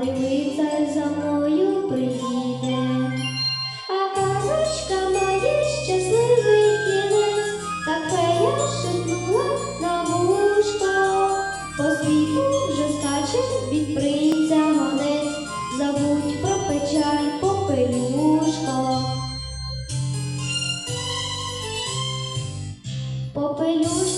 коли цар за мною приїде, а казочка має щасливий кінець, так фея шепнула на вушка, по світу вже скаче від принця гонець, забудь про печаль попелюшка. Попелюшка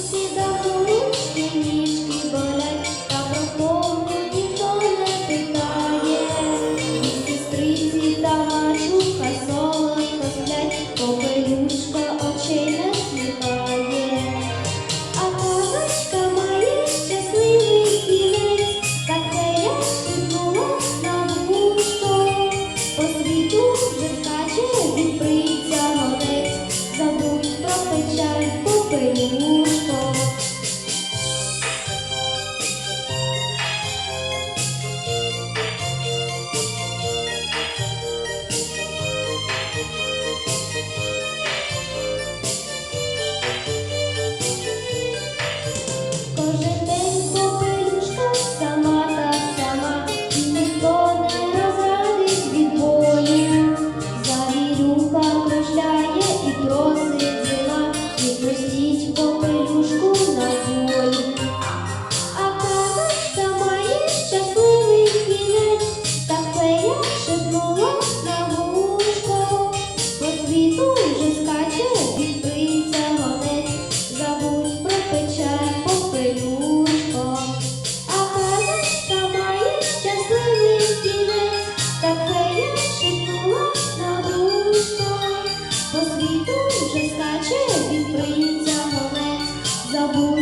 Lord.